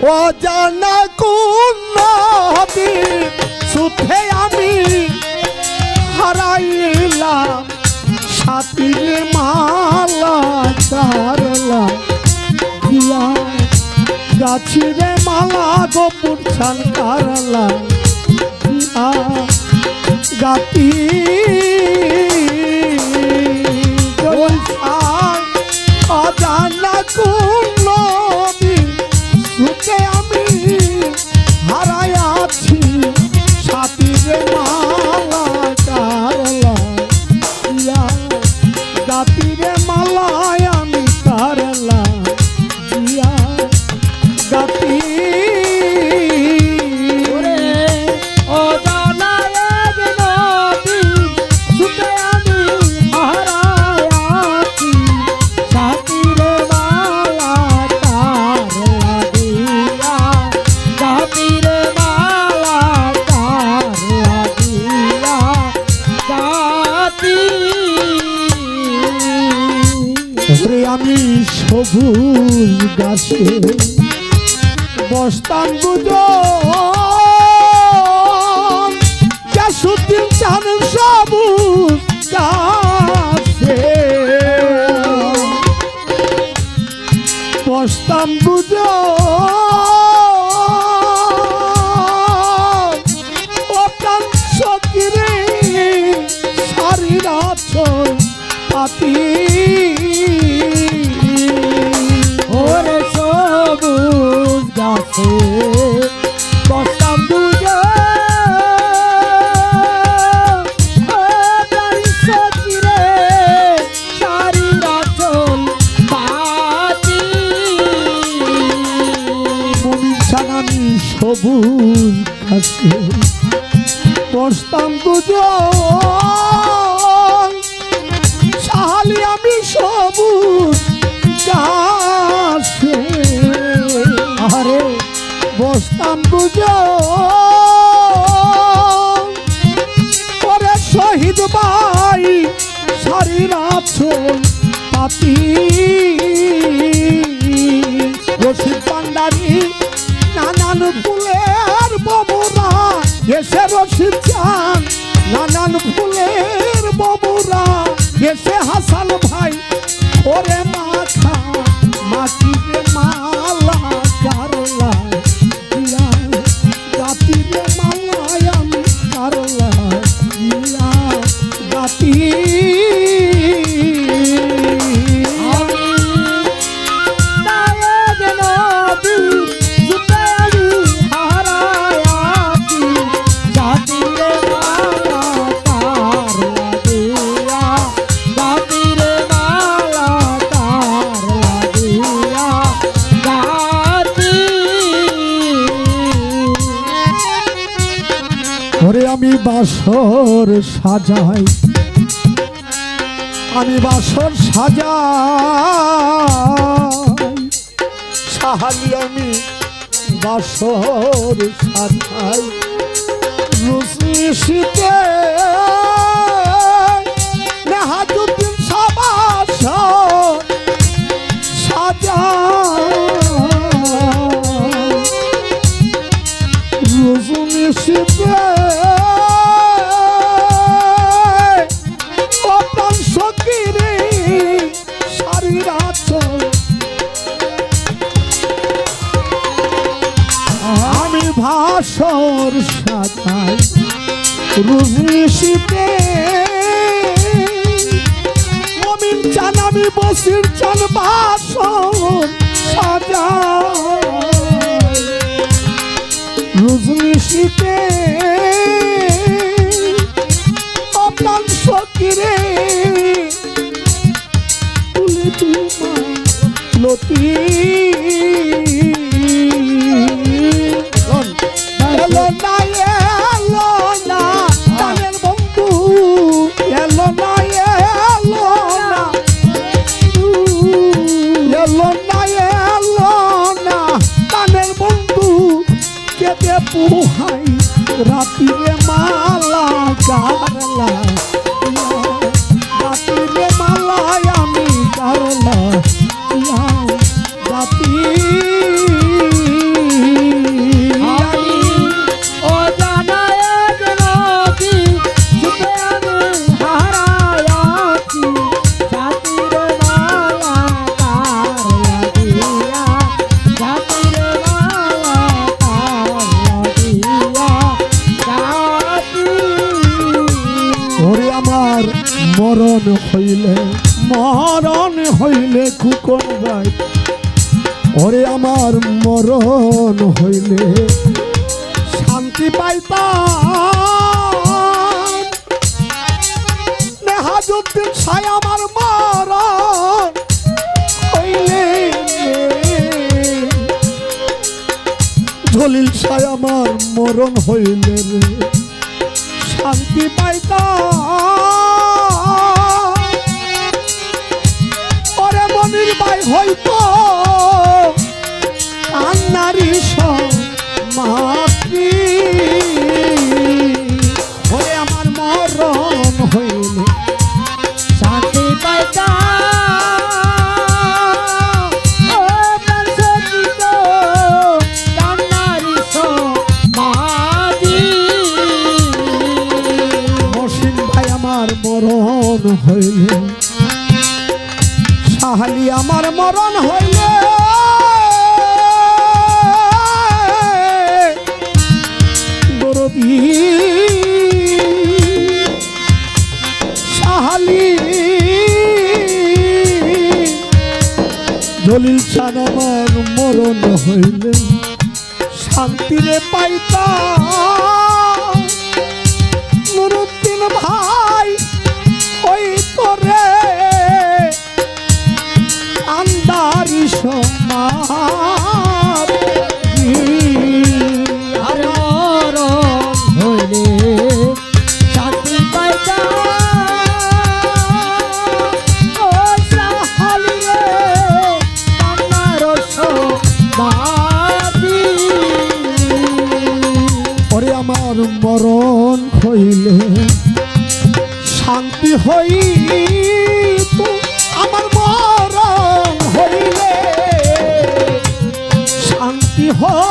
অজানা কোন নদী সুথে আমি হারাইলাম, সাথীরে মালা চারলা দিয়া গাছিরে মালা গোপুর ছান কারলা দিয়া গাতি সবুজ গাছে বস্তান বুঝ জাসুদ্দিন চান সবুজ দুজন। পরে শহীদ ভাই শাড়ির আছল পাতি। রশিদ পান্ডারি নানান ফুলের ববুরা এসে রশিদ চান, নানান ফুলের ববুরা এসে হাসান ভাই, ওরে মাখা মাটিতে মালা বাসর সাজাই। আমি বাসর সাজা সাহালি আমি বাসর সাজাই। রুসি শীতে ভাসর রজনী শীতে মমিন চান আমি, বসির চান বাসর সাজাই রজনী শীতে অপ্রাণ সকিরে তুলে তোমা লতি। এলো না এলো না। তাদের বন্ধু, এলো না এলো না। এলো না এলো না। পুহাই রাতিরে মরণ হইলে মরণ হইলে কুকন ভাই। ওরে আমার মরণ হইলে শান্তি পাইতাম। নেহাজুদ্দিন সাই আমার মরণ হইলে জলিল সাই আমার মরণ হইলে রে। শান্তি পাইতাম। Oi! সাহালি আমার মরণ হইলে। দরদি সাহালি জলিল চান আমার মরণ হইলে। শান্তিরে পাইতা মরণ হইলে শান্তি হইলে শান্তি